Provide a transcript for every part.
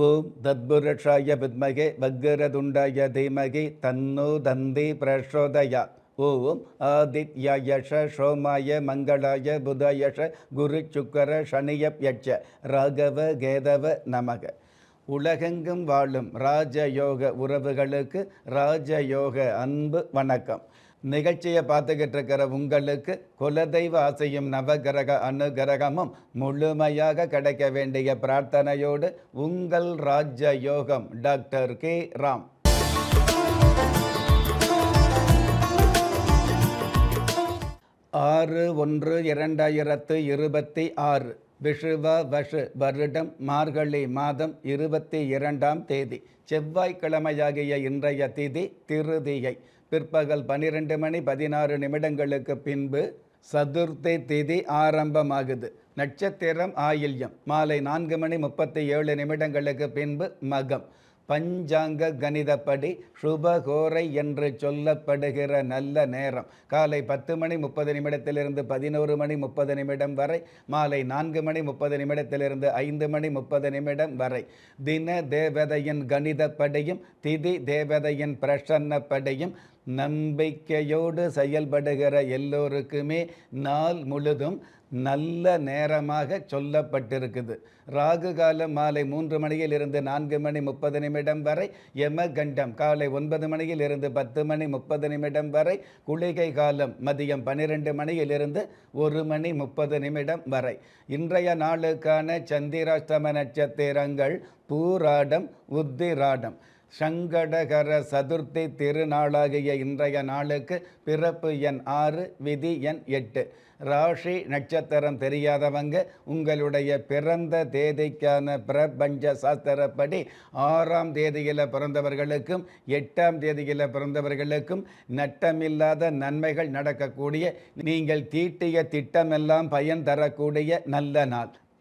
ஓம் தத்புருஷாய வித்மகே வக்ரதுண்டாய தீமகி தன்னோ தந்தி பிரசோதயா. ஓம் ஆதித்யாயஷ சோமாய மங்களாய புதயஷ குரு சுக்கர சனியப்யட்ச ராகவ கேதவ நமக. உலகெங்கும் வாழும் ராஜயோக உறவுகளுக்கு ராஜயோக அன்பு வணக்கம். நிகழ்ச்சியை பார்த்துக்கிட்டு இருக்கிற உங்களுக்கு குலதெய்வ ஆசையும் நவகிரக அனுகிரகமும் முழுமையாக கிடைக்க வேண்டிய பிரார்த்தனையோடு உங்கள் ராஜயோகம் டாக்டர் கே. ராம். ஆறு ஒன்று இரண்டாயிரத்து இருபத்தி ஆறு. விஷுவ வஷு வருடம் மார்கழி மாதம் இருபத்தி இரண்டாம் தேதி. செவ்வாய்க்கிழமையாகிய இன்றைய திதி திருதியை பிற்பகல் பனிரெண்டு மணி பதினாறு நிமிடங்களுக்கு பின்பு சதுர்த்தி திதி ஆரம்பமாகுது. நட்சத்திரம் ஆயில்யம். மாலை நான்கு மணி முப்பத்தி ஏழு நிமிடங்களுக்கு பின்பு மகம். பஞ்சாங்க கணிதப்படி சுபகோரை என்று சொல்லப்படுகிற நல்ல நேரம். காலை பத்து மணி முப்பது நிமிடத்திலிருந்து பதினோரு மணி முப்பது நிமிடம் வரை மாலை நான்கு மணி முப்பது நிமிடத்திலிருந்து ஐந்து மணி முப்பது நிமிடம் வரை. தின தேவதையின் கணிதப்படியும் திதி தேவதையின் பிரசன்னப்படியும் நம்பிக்கையோடு செயல்படுகிற எல்லோருக்குமே நாள் முழுதும் நல்ல நேரமாக சொல்லப்பட்டிருக்குது. ராகு காலம் மாலை மூன்று மணியில் இருந்து நான்கு மணி முப்பது நிமிடம் வரை யமகண்டம் காலை ஒன்பது மணியில் இருந்து பத்து மணி முப்பது நிமிடம் வரை குளிகை காலம் மதியம் பன்னிரெண்டு மணியிலிருந்து ஒரு மணி முப்பது நிமிடம் வரை. இன்றைய நாளுக்கான சந்திராஷ்டம நட்சத்திரங்கள் பூராடம் உத்திராடம். சங்கடகர சதுர்த்தி திருநாளாகிய இன்றைய நாளுக்கு பிறப்பு எண் ஆறு விதி எண் எட்டு. ராசி நட்சத்திரம் தெரியாதவங்க உங்களுடைய பிறந்த தேதிக்கான பிரபஞ்ச சாஸ்திரப்படி ஆறாம் தேதியில் பிறந்தவர்களுக்கும் எட்டாம் தேதியில் பிறந்தவர்களுக்கும் நட்டமில்லாத நன்மைகள் நடக்கக்கூடிய நீங்கள் தீட்டிய திட்டமெல்லாம் பயன் தரக்கூடிய நல்ல நாள்.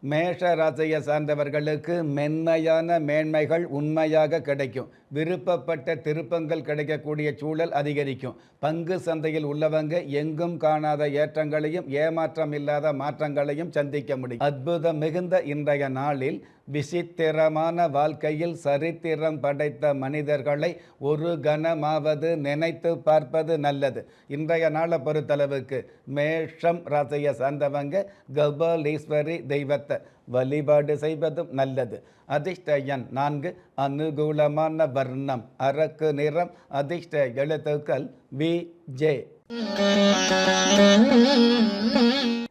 மேஷ ராசியை சார்ந்தவர்களுக்கு மென்மையான மேன்மைகள் உண்மையாக கிடைக்கும். விருப்பப்பட்ட திருப்பங்கள் கிடைக்கக்கூடிய சூழல் அதிகரிக்கும். பங்கு சந்தையில் உள்ளவங்க எங்கும் காணாத ஏற்றங்களையும் ஏமாற்றம் இல்லாத மாற்றங்களையும் சந்திக்க முடியும். அற்புதம் மிகுந்த இன்றைய நாளில் விசித்திரமான வாழ்க்கையில் சரித்திரம் படைத்த மனிதர்களை ஒரு கணமாவது நினைத்து பார்ப்பது நல்லது. இன்றைய நாளை பொறுத்தளவுக்கு மேஷம் ராசியை சார்ந்தவங்க கபாலீஸ்வரி தெய்வத்தை வழிபாடு செய்வதும் நல்லது. அதிர்ஷ்ட எண் நான்கு அனுகூலமான வர்ணம் அரக்கு நிறம் அதிர்ஷ்ட எழுத்துக்கள் வி. ஜே.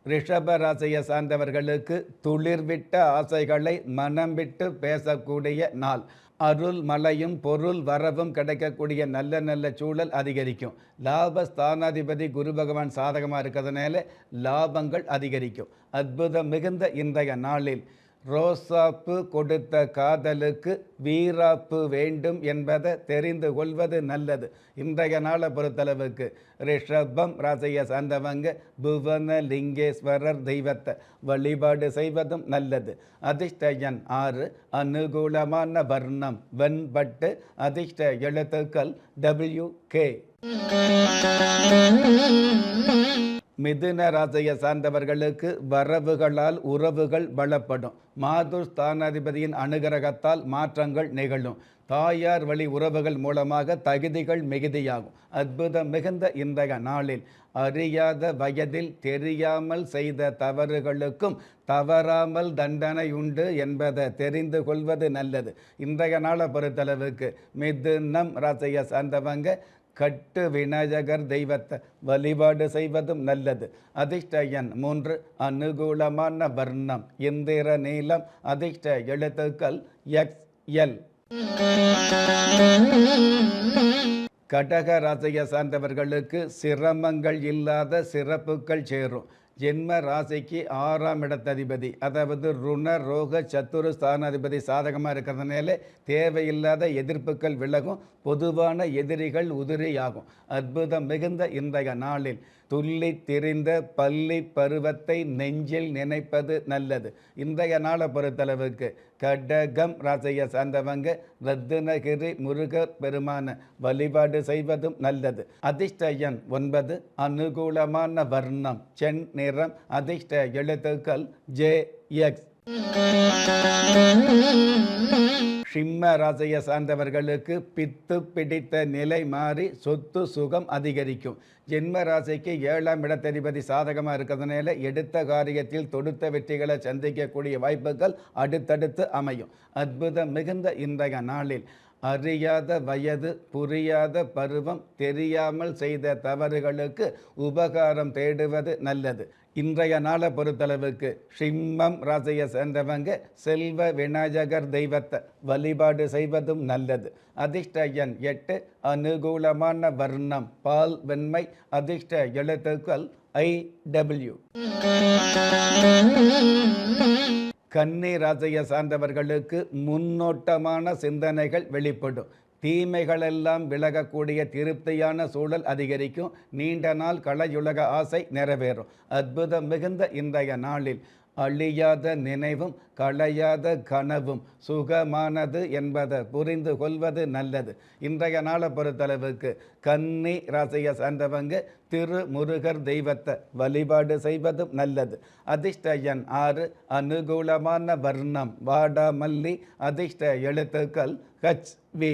ரிஷப ராசியை சார்ந்தவர்களுக்கு துளிர்விட்ட ஆசைகளை மனம் விட்டு பேசக்கூடிய நாள். அருள் மழையும் பொருள் வரவும் கிடைக்கக்கூடிய நல்ல நல்ல சூழல் அதிகரிக்கும். லாப ஸ்தானாதிபதி குரு பகவான் சாதகமாக இருக்கிறதுனால லாபங்கள் அதிகரிக்கும். அற்புதம் மிகுந்த இன்றைய நாளில் ரோசாப்பு கொடுத்த காதலுக்கு வீராப்பு வேண்டும் என்பதை தெரிந்து கொள்வது நல்லது. இன்றைய நாளை பொறுத்தளவுக்கு ரிஷபம் ராசியை சார்ந்தவங்க புவன லிங்கேஸ்வரர் தெய்வத்தை வழிபாடு செய்வதும் நல்லது. அதிர்ஷ்டயன் ஆறு அனுகூலமான வர்ணம் வெண்பட்டு அதிர்ஷ்ட எழுத்துக்கள் டபிள்யூ கே மிதுன ராசியை சார்ந்தவர்களுக்கு வரவுகளால் உறவுகள் பலப்படும் மாதுர் ஸ்தானாதிபதியின் அனுகிரகத்தால் மாற்றங்கள் நிகழும். தாயார் வழி உறவுகள் மூலமாக தகுதிகள் மிகுதியாகும். அற்புதம் மிகுந்த இன்றைய நாளில் அறியாத வயதில் தெரியாமல் செய்த தவறுகளுக்கும் தவறாமல் தண்டனை உண்டு என்பதை தெரிந்து கொள்வது நல்லது. இன்றைய நாளை பொறுத்தளவுக்கு மிதுனம் ராசியை சார்ந்தவங்க கட்டு விநாயகர் தெய்வத்தை வழிபாடு செய்வதும் நல்லது. அதிர்ஷ்ட எண் மூன்று அனுகூலமான வர்ணம். இந்திர நீளம் அதிர்ஷ்ட எழுத்துக்கள் எக்ஸ் எல். கடக ராசியை சார்ந்தவர்களுக்கு சிரமங்கள் இல்லாத சிறப்புகள் சேரும். ஜென்ம ராசிக்கு ஆறாம் இடத்ததிபதி. அதாவது ருண ரோக சத்துரு ஸ்தானாதிபதி சாதகமாக இருக்கிறதுனால தேவையில்லாத எதிர்ப்புகள் விலகும். பொதுவான எதிரிகள் உதிரியாகும். அற்புதம் மிகுந்த இன்றைய நாளில். துள்ளி திரிந்த பள்ளி பருவத்தை நெஞ்சில் நினைப்பது நல்லது. இன்றைய நாளை பொறுத்தளவுக்கு கடகம் ராசியை சார்ந்தவங்க ரத்தினகிரி முருகர் பெருமான வழிபாடு செய்வதும் நல்லது. அதிர்ஷ்டயன் ஒன்பது அனுகூலமான வர்ணம் சென் நிறம் அதிர்ஷ்ட எழுத்துக்கள் ஜே எக்ஸ். சிம்ம ராசியை சார்ந்தவர்களுக்கு பித்து பிடித்த நிலை மாறி சொத்து சுகம் அதிகரிக்கும். ஜென்ம ராசிக்கு ஏழாம் இடத்ததிபதி சாதகமாக இருக்கிறதுனால எடுத்த காரியத்தில் தொடுத்த வெற்றிகளை சந்திக்கக்கூடிய வாய்ப்புகள் அடுத்தடுத்து அமையும். அற்புதம் மிகுந்த இன்றைய நாளில். அறியாத வயது புரியாத பருவம் தெரியாமல் செய்த தவறுகளுக்கு உபகாரம் தேடுவது நல்லது. இன்றைய நாளை பொறுத்தளவுக்கு சிம்மம் ராசியை சேர்ந்தவங்க செல்வ விநாயகர் தெய்வத்தை வழிபாடு செய்வதும் நல்லது. அதிர்ஷ்ட எண் எட்டு அனுகூலமான வர்ணம் பால் வெண்மை அதிர்ஷ்ட எழுத்துக்கள் ஐ டபிள்யூ. கன்னி ராசியை சார்ந்தவர்களுக்கு முன்னோட்டமான சிந்தனைகள் வெளிப்படும். தீமைகளெல்லாம் விலகக்கூடிய திருப்தியான சூழல் அதிகரிக்கும். நீண்ட நாள் கலையுலக ஆசை நிறைவேறும். அற்புதம் மிகுந்த இன்றைய நாளில் அழியாத நினைவும் களையாத கனவும் சுகமானது என்பதை புரிந்து கொள்வது நல்லது. இன்றைய நாளை பொறுத்தளவுக்கு கன்னி ராசியை சார்ந்தவங்க திருமுருகர் தெய்வத்தை வழிபாடு செய்வதும் நல்லது. அதிர்ஷ்ட எண் ஆறு அனுகூலமான வர்ணம் வாடாமல்லி அதிர்ஷ்ட எழுத்துக்கள் ஹச் வி.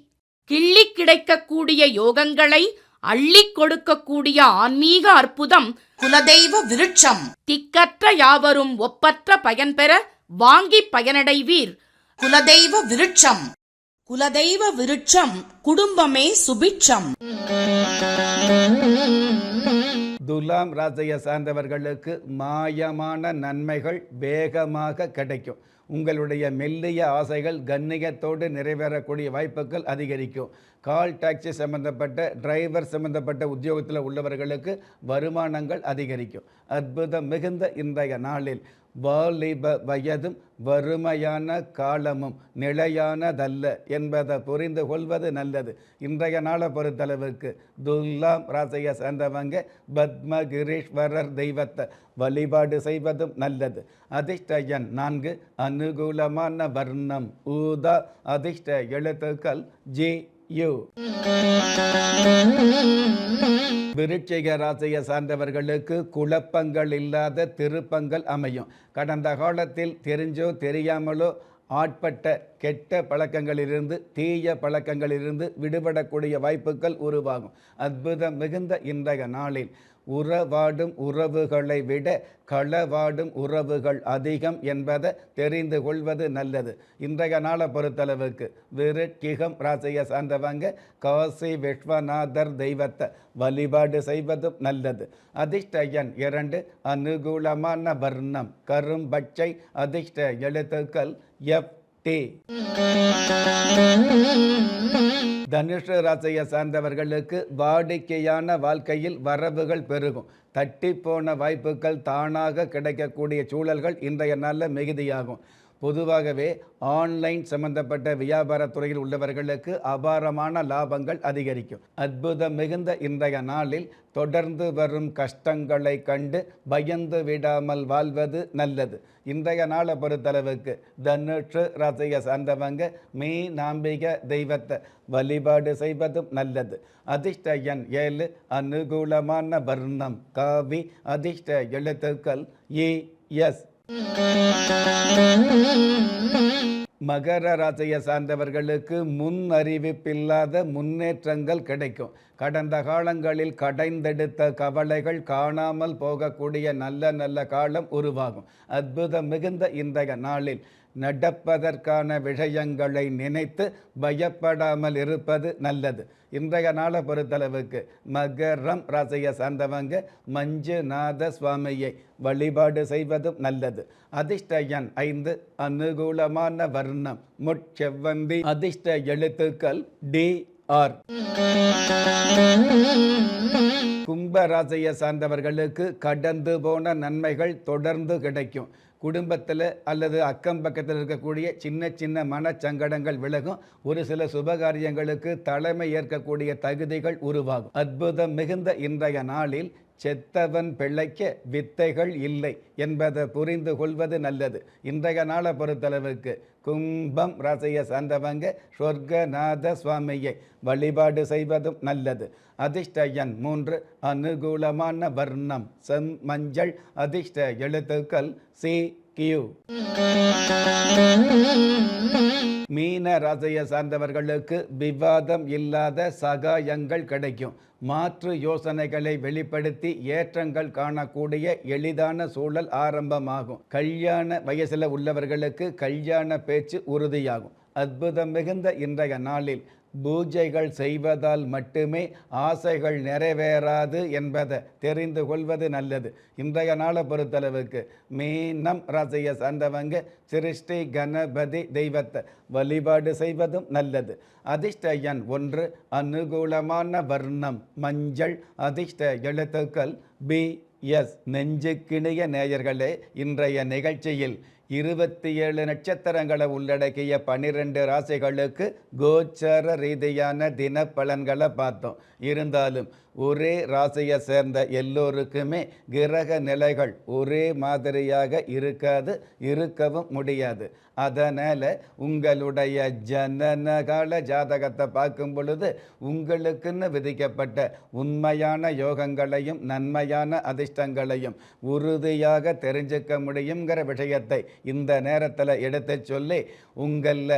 கிள்ளிக் கிடைக்கக்கூடிய யோகங்களை அள்ளிக் கொடுக்கக்கூடிய ஆன்மீக அற்புதம் குலதெய்வ விருட்சம். திக்கற்ற யாவரும் ஒப்பற்ற பயன் பெற வாங்கி பயனடைவீர். குலதெய்வ விருட்சம். குலதெய்வ விருட்சம் குடும்பமே சுபிட்சம். துலாம் ராசியை சார்ந்தவர்களுக்கு மாயமான நன்மைகள் வேகமாக கிடைக்கும். உங்களுடைய மெல்லிய ஆசைகள் கண்ணியத்தோடு நிறைவேறக்கூடிய வாய்ப்புகள் அதிகரிக்கும். கால் டாக்ஸி சம்பந்தப்பட்ட டிரைவர் சம்பந்தப்பட்ட உத்தியோகத்தில் உள்ளவர்களுக்கு வருமானங்கள் அதிகரிக்கும். அற்புதம் மிகுந்த இன்றைய நாளில் வாலிப வயதும் வறுமையான காலமும் நிலையானதல்ல என்பதை புரிந்து கொள்வது நல்லது. இன்றைய நாளை பொறுத்தளவுக்கு துல்லாம் ராசியை சேர்ந்தவங்க பத்மகிரீஸ்வரர் தெய்வத்தை வழிபாடு செய்வதும் நல்லது. அதிர்ஷ்ட எண் நான்கு அனுகூலமான வர்ணம் ஊதா அதிர்ஷ்ட எழுத்துக்கள் ஜி யு. விருட்சிக ராசியை சார்ந்தவர்களுக்கு குழப்பங்கள் இல்லாத திருப்பங்கள் அமையும். கடந்த காலத்தில் தெரிஞ்சோ தெரியாமலோ ஆட்பட்ட கெட்ட பழக்கங்களிலிருந்து தீய பழக்கங்களிலிருந்து விடுபடக்கூடிய வாய்ப்புகள் உருவாகும். அற்புதம் மிகுந்த இன்றைய நாளில். உறவாடும் உறவுகளை விட களவாடும் உறவுகள் அதிகம் என்பதை தெரிந்து கொள்வது நல்லது. இன்றைய நாளை பொறுத்தளவுக்கு விருட்கிகம் ராசியை சார்ந்தவங்க காசி விஸ்வநாதர் தெய்வத்தை வழிபாடு செய்வதும் நல்லது. அதிர்ஷ்ட எண் இரண்டு அனுகூலமான வர்ணம் கரும்பச்சை அதிர்ஷ்ட எழுத்துக்கள் எஃப் டி தனுஷ ராசியை சார்ந்தவர்களுக்கு வாடிக்கையான வாழ்க்கையில் வரவுகள் பெருகும். தட்டி போன வாய்ப்புகள் தானாக கிடைக்கக்கூடிய சூழல்கள் இன்றைய நாளில் மிகுதியாகும். பொதுவாகவே ஆன்லைன் சம்பந்தப்பட்ட வியாபார துறையில் உள்ளவர்களுக்கு அபாரமான லாபங்கள் அதிகரிக்கும். அற்புதம் மிகுந்த இன்றைய நாளில் தொடர்ந்து வரும் கஷ்டங்களை கண்டு பயந்து விடாமல் வாழ்வது நல்லது. இன்றைய நாளை பொறுத்தளவுக்கு தனுஷு ராசியை சார்ந்தவங்க மீ நாம்பிக தெய்வத்தை வழிபாடு செய்வதும் நல்லது. அதிர்ஷ்ட எண் ஏழு அனுகூலமான வர்ணம். காவி அதிர்ஷ்ட எழுத்துக்கள் இ எஸ். மகர ராசியை சார்ந்தவர்களுக்கு முன் அறிவிப்பில்லாத முன்னேற்றங்கள் கிடைக்கும். கடந்த காலங்களில் கடைந்தெடுத்த கவலைகள் காணாமல் போகக்கூடிய நல்ல நல்ல காலம் உருவாகும். அற்புதம் மிகுந்த இன்றைய நாளில். நடப்பதற்கான விஷயங்களை நினைத்து பயப்படாமல் இருப்பது நல்லது. இன்றைய நாளை பொறுத்தளவுக்கு மகரம் ராசியை சார்ந்தவங்க மஞ்சுநாத சுவாமியை வழிபாடு செய்வதும் நல்லது. அதிர்ஷ்ட எண் ஐந்து அனுகூலமான வர்ணம் முட்செவ்வந்தி. அதிர்ஷ்ட எழுத்துக்கள் டி ஆர். கும்ப ராசியை சார்ந்தவர்களுக்கு கடந்து போன நன்மைகள் தொடர்ந்து கிடைக்கும். குடும்பத்தில் அல்லது அக்கம் பக்கத்தில் இருக்கக்கூடிய சின்ன சின்ன மனச்சங்கடங்கள் விலகும். ஒரு சில சுபகாரியங்களுக்கு தலைமை ஏற்கக்கூடிய தகுதிகள் உருவாகும். அற்புதம் மிகுந்த இன்றைய நாளில் செத்தவன் பிழைக்க வித்தைகள் இல்லை என்பதை புரிந்து கொள்வது நல்லது. இன்றைய நாளை பொறுத்தளவுக்கு கும்பம் ராசியை சார்ந்தவங்க சொர்க்கநாத சுவாமியை வழிபாடு செய்வதும் நல்லது. அதிர்ஷ்டயன் மூன்று அனுகூலமான வர்ணம் செம் மஞ்சள் அதிர்ஷ்ட எழுத்துக்கள் சி கியூ. மீன ராசியை சார்ந்தவர்களுக்கு விவாதம் இல்லாத சகாயங்கள் கிடைக்கும். மாற்று யோசனைகளை வெளிப்படுத்தி ஏற்றங்கள் காணக்கூடிய எளிதான சூழல் ஆரம்பமாகும். கல்யாண வயசில் உள்ளவர்களுக்கு கல்யாண பேச்சு உறுதியாகும். அற்புதம் மிகுந்த இன்றைய நாளில் பூஜைகள் செய்வதால் மட்டுமே ஆசைகள் நிறைவேறாது என்பதை தெரிந்து கொள்வது நல்லது. இன்றைய நாளை பொறுத்தளவுக்கு மீனம் ராசியை சார்ந்தவங்க சிருஷ்டி கணபதி தெய்வத்தை வழிபாடு செய்வதும் நல்லது. அதிர்ஷ்ட எண் ஒன்று அனுகூலமான வர்ணம் மஞ்சள் அதிர்ஷ்ட எழுத்துக்கள் பி எஸ் நெஞ்சுக்கிணிய நேயர்களே இன்றைய நிகழ்ச்சியில் இருபத்தி ஏழு நட்சத்திரங்களை உள்ளடக்கிய பனிரெண்டு ராசிகளுக்கு கோச்சர ரீதியான தின பலன்களை பார்த்தோம். இருந்தாலும் ஒரே ராசியை சேர்ந்த எல்லோருக்குமே கிரக நிலைகள் ஒரே மாதிரியாக இருக்காது இருக்கவும் முடியாது. அதனால் உங்களுடைய ஜனனகால ஜாதகத்தை பார்க்கும் பொழுது உங்களுக்குன்னு விதிக்கப்பட்ட உண்மையான யோகங்களையும் நன்மையான அதிர்ஷ்டங்களையும் உறுதியாக தெரிஞ்சுக்க முடியுங்கிற விஷயத்தை இந்த நேரத்தில் எடுத்து சொல்லி உங்களில்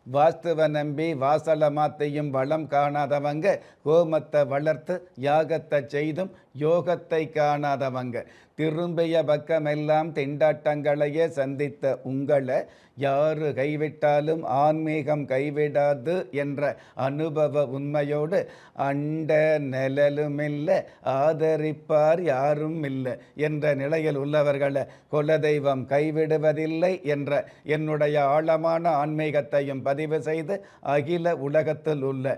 வாஸ்துவ நம்பி வாசல மாத்தையும் வளம் காணாதவங்க கோமத்தை வளர்த்து யாகத்தை செய்தும் யோகத்தை காணாதவங்க. திரும்பிய பக்கமெல்லாம் திண்டாட்டங்களையே சந்தித்த உங்களை யாரு கைவிட்டாலும் ஆன்மீகம் கைவிடாது என்ற அனுபவ உண்மையோடு அண்ட நிழலுமில்லை ஆதரிப்பார் யாரும் இல்லை என்ற நிலையில் உள்ளவர்களை குலதெய்வம் கைவிடுவதில்லை என்ற என்னுடைய ஆழமான ஆன்மீகத்தையும் பதிவு செய்து அகில உலகத்தில் உள்ள